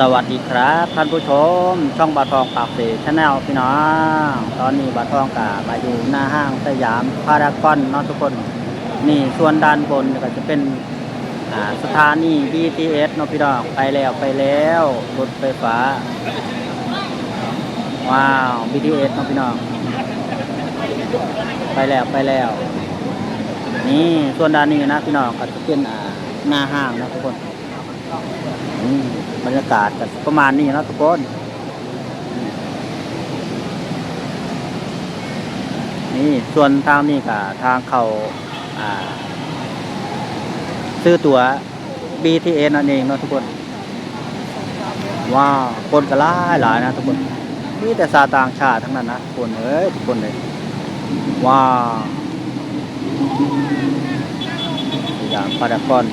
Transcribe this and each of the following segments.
สวัสดีครับท่านผู้ชม ช่องบาทองปากเสชแนลพี่น้องตอนนี้บาทองกับมาอยู่หน้าห้างสยามพารากอนเนาะทุกคน นี่ส่วนด้านบนก็จะเป็นสถานี BTS เนาะพี่น้องไปแล้วไปแล้วรถไฟฟ้า ว้าว BTS เนาะพี่น้องไปแล้วไปแล้ว นี่ส่วนด้านนี้นะพี่น้องก็จะเป็นหน้าห้างนะทุกคน อืมบรรยากาศก็ประมาณนี้นะทุกคน นี่ส่วนทางนี้ก็ทางเขาอ่า ซื้อตั๋ว BTS นั่นเองนะทุกคน ว้าวคนก็หลายหลายนะทุกคนมีแต่ชาต่างชาติทั้งนั้นนะทุกคนเอ้ยทุกคนเลยว้าวอย่างพารากอน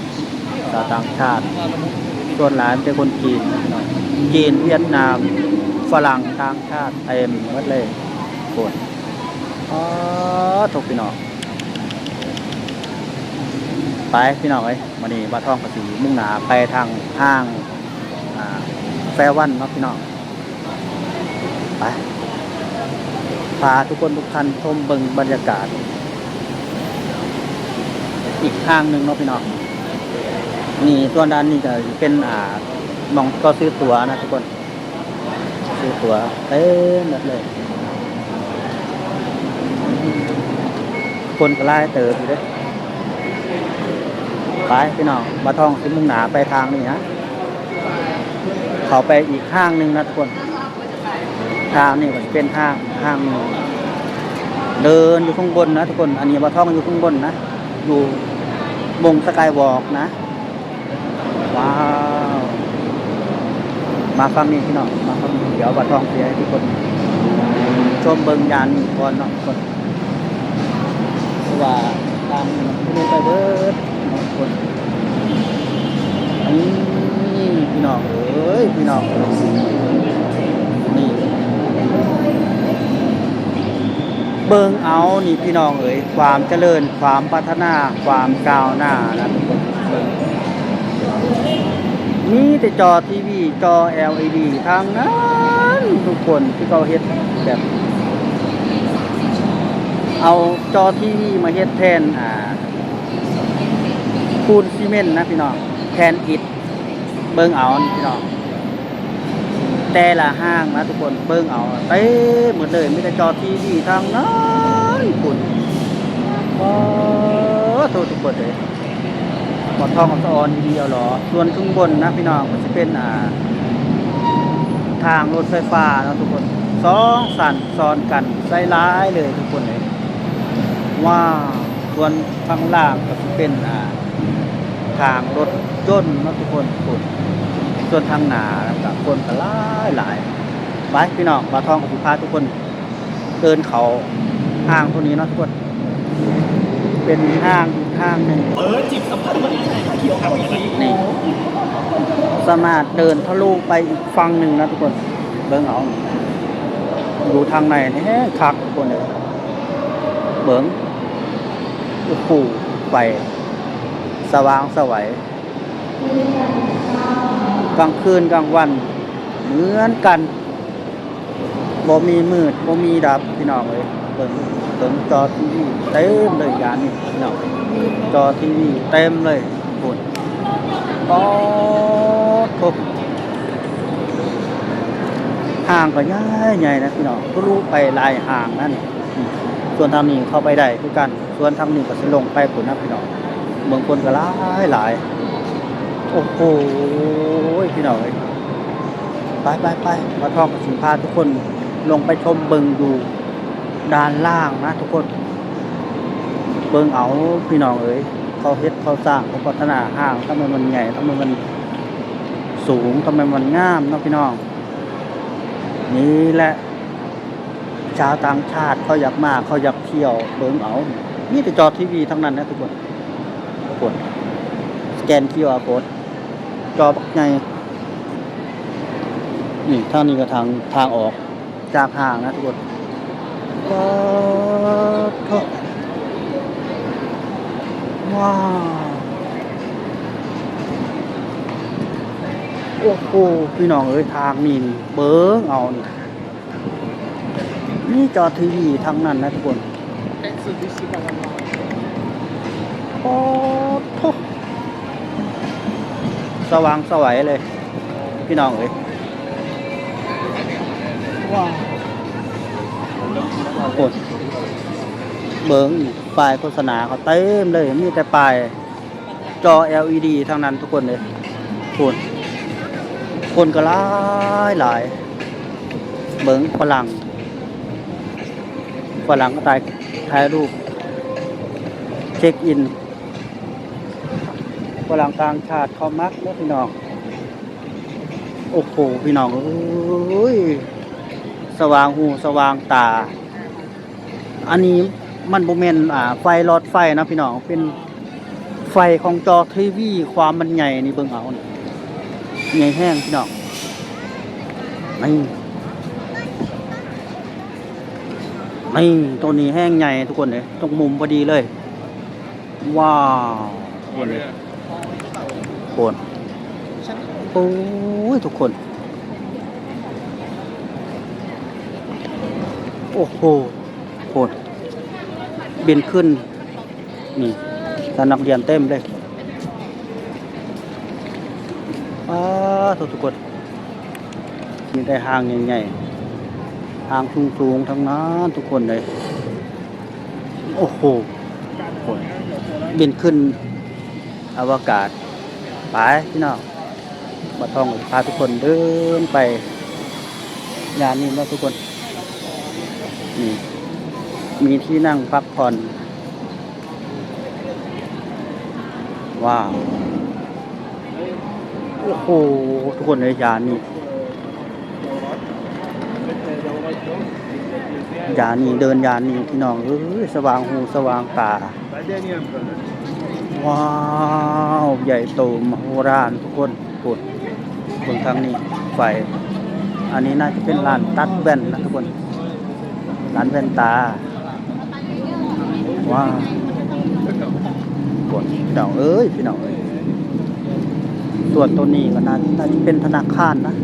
ชาวต่างชาติ ส่วนหลานเป็นคนจีน จีนเวียดนาม ฝรั่งต่างชาติเต็มหมดเลยคนอ๋อถูกพี่น้องไปพี่น้องเอ้ยมานี่บาท่องกระสีมุ่งหนาไปทางห้างแฟวันเนาะพี่น้องไปพาทุกคนทุกท่านชมเบิงบรรยากาศ อีกห้างหนึ่งเนาะพี่น้อง นี่ตัวด้านนี้ก็เป็นอ่ามองก็ซื้อตั๋วนะทุกคน ซื้อตั๋วเต็มหมดเลย คนก็ไล่เติบอยู่ด้วยไปพี่น้องบาทองสิมุ่งหนาไปทางนี้นะเขาไปอีกห้างหนึ่งนะทุกคนทางนี่ก็จะเป็นห้างห้างเดินอยู่ข้างบนนะทุกคน อันนี้บาทองอยู่ข้างบนนะอยู่มงสกายวอล์กนะ ว้าว มาฟังนี้พี่น้องมาฟังนี้เดี๋ยวบัดทองเสียให้ทุกคนชมเบิงยานก่อนเนาะทุกคนเพราะว่าตามที่นู่นไปเบิดเนาะทุกคนนี่พี่น้องเอ้ยพี่น้องนี่เบิงเอานี่พี่น้องเอ๋ยความเจริญความพัฒนาความก้าวหน้านะทุกคน มีแต่จอทีวีจอ LED ทางนั้นทุกคนที่เขาเฮ็ดแบบ เอาจอทีวีมาเฮ็ดแทนอ่าปูนซีเมนต์นะพี่น้องแทนอิฐเบิ่งเอาพี่น้องแต่ละห้างนะทุกคนเบิ่งเอาเต้หมดเลยมีแต่จอทีวีทางนั้นคุณว้โทษทุกคนเลย อทองกับสะออนดีเอาหรอ ส่วนข้างบนนะพี่น้องก็จะเป็นอ่า ทางรถไฟฟ้านะทุกคนสองสันซ้อนกันไซร้ายเลยทุกคนเลยว้าวส่วนข้างล่างก็จะเป็นอ่าทางรถยนต์นะทุกคนทุกคนส่วนทางหนากับคนก็หลายหลายไปพี่น้องมาทองกับสุภาทุกคนเดินเขาห้างตัวนี้นะทุกคน เป็นห้างอีกห้างหนึ่งเออจิตสัมผัสมันเกี่ยวกับอย่างนี้สามารถเดินทะลุไปอีกฝั่งหนึ่งนะทุกคน เบิ้งเอาดูทางในนี่คักทุกคนเลยเบิ้งโอ้โหไฟสว่างสวัยกลางคืนกลางวัน เหมือนกันบ่มีมืดบ่มีดับพี่น้องเลย เบิ้งเบิ้งจอทีวีเต็มเลยยานนี่พี่น้องจอทีวีเต็มเลยคนก็ทุกห่างก็ใหญ่ใหญ่นะพี่น้องก็รู้ไปลายห่างนั่นส่วนทางนี้เข้าไปได้คือกัน ส่วนทางนี้ก็สิลงไปผลนะพี่น้องเมืองคนก็หลายหลายโอ้โหพี่น้องเอ้ยไปไปไปมาท่องกับสินพาทุกคนลงไปชมเบิงดู ด้านล่างนะทุกคน เบิงเอาพี่น้องเอ้ยเขาเฮ็ดเขาสร้างเขาพัฒนาห้างทำไมมันใหญ่ทำไมมันสูงทำไมมันงามนะพี่น้อง นี่แหละชาวต่างชาติเขาอยากมาเขาอยากเที่ยวเบิงเอามีแต่จอทีวีทั้งนั้นนะทุกคนทุกคนสแกน QR code จอบักใหญ่นี่ท่านี้ก็ทางทางออกจากห้างนะทุกคน ว้าว โอ้โห พี่น้องเอ้ยทางนี่นี่เบิ้งเอานี่นี่จอทีวีทั้งนั้นนะทุกคนโอ้โหสว่างสวัยเลย พี่น้องเอ้ยว้าว โคตรเบิ้งป้ายโฆษณาเขาเต็มเลย มีแต่ป้ายจอ LED ทั้งนั้นทุกคนเลยคนคนก็หลายหลาย เบิ้งฝรั่งฝรั่งก็ตายถ่ายรูป เช็คอินฝรั่งกลางชาติเขามักแล้วพี่น้อง โอ้โห พี่น้องเอ้ย สว่างหู สว่างตา อันนี้มันโมเมนอ่าไฟหลอดไฟนะพี่น้องเป็นไฟของจอทีวีความมันใหญ่นี่เบิ่งเอานี่ใหญ่แห้งพี่น้องนี่นี่ตัวนี้แห้งใหญ่ทุกคนเลยตรงมุมพอดีเลย ว้าวทุกคนเลยโคนโอ้ยทุกคน โอ้โห โคนบินขึ้น นี่ตานักเรียนเต็มเลยอ้าทุกทุกคนมีได้ห้างใหญ่ๆห้างสูงๆทั้งนั้นทุกคนเลย โอ้โหโคนบินขึ้นอวกาศไปพี่น้องมาต้องพาทุกคนเดินไปงานนี้นะทุกคนนี่ มีที่นั่งพักผ่อน ว้าว โอ้โห ทุกคนในยานนี่ยานนี่เดินยานนี่พี่น้องเอ้ยสว่างหูสว่างตา ว้าว ใหญ่โตมโหฬารทุกคนปวดบนทางนี้ไฟ อันนี้น่าจะเป็นร้านตัดแว่นนะทุกคนร้านแว่นตา ว้าวปวดพี่น้องเอ้ยพี่น้องเอ้ยส่วนตัวนี้ก็น่าน่าจะเป็นธนาคารนะ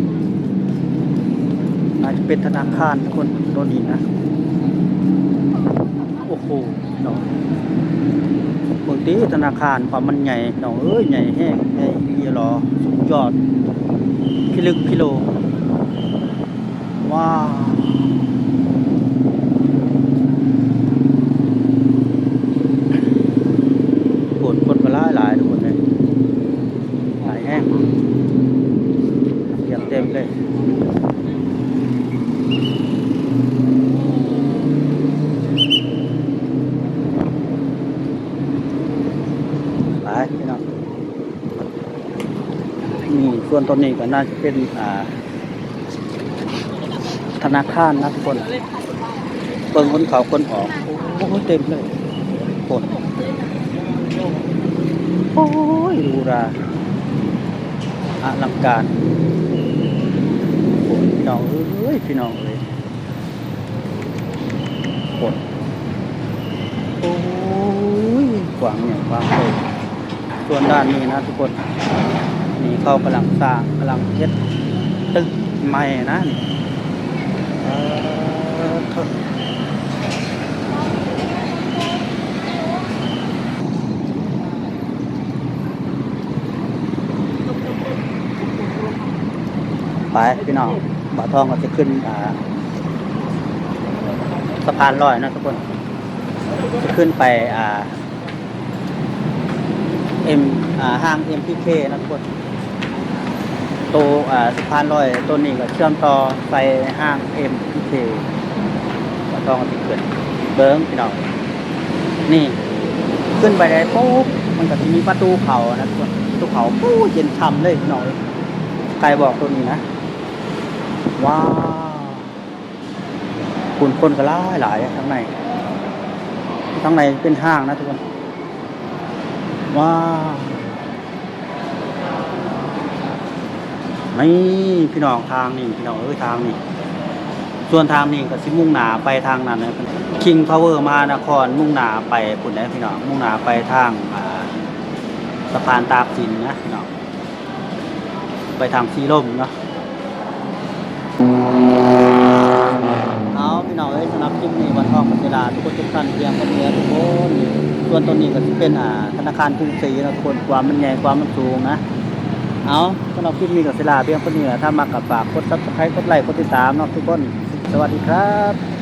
น่าจะเป็นธนาคารทุกคนตัวนี้นะโอ้โหพี่น้องเมืองตีธนาคารความมันใหญ่หนองเอ้ยใหญ่แห้งใหญ่ดีหรอสุดยอดพิลึกพิโล ว้าวปวดคนก็หลายหลายทุกคนเลยหลายแห้งเตรียมเต็มเลย หลายพี่น้องนี่ ส่วนตัวนี้ก็น่าจะเป็นธนาคารนะทุกคนเบิ่งคนเขาคนออกโอ้เต็มเลยคนโอ้ยดูราอลังการโอ้พี่น้องเอ้ยพี่น้องเอ้ยคนโอ้ยกว้างเนี่ยกว้างเลยส่วนด้านนี้นะทุกคน นี่เขากำลังสร้างกำลังเฮ็ดตึกใหม่นะนี่ไปพี่น้องบ่าทองก็จะขึ้นอ่าสะพานลอยนะทุกคน จะขึ้นไปอ่าเอ็มอ่าห้าง MPK นะทุกคน ตัวสะพานลอยตัวนี้ก็เชื่อมต่อไปห้าง MPK ก็ต้องติดเกิดเบิ้งพี่น้องนี่ ขึ้นไปได้ปุ๊บมันก็จะมีประตูเขานะทุกคนประตูเขาปู้เย็นช่ำเลยพี่น้องใครบอกตัวนี้นะว้าวคุณคนก็หลายหลายข้างในข้างในเป็นห้างนะทุกคนว้าว นี่พี่น้องทางนี่พี่น้องเอ้ยทางนี่ส่วนทางนี่ก็สิมุ่งหนาไปทางนั้นนะคิงพาวเวอร์มานครมุ่งหนาไปปุ่นได้พี่น้องมุ่งหนาไปทางสะพานตากสินนะพี่น้องไปทางสีลมเนาะเอาพี่น้องเอ้ยสำหรับคลิปนี้วันทองพัชราทุกคนทุกท่านเพียงคนเดียวทุกคนส่วนตัวนี้ก็จะเป็นธนาคารกรุงศรีนะคนความมันใหญ่ความมันสูงนะ เอาสำหรับคลิปนี้กับศิลาเพียงคนเหนือถ้ามากับฝากกดซับสไครต์กดไลค์กดติดตามเนาะทุกคน สวัสดีครับ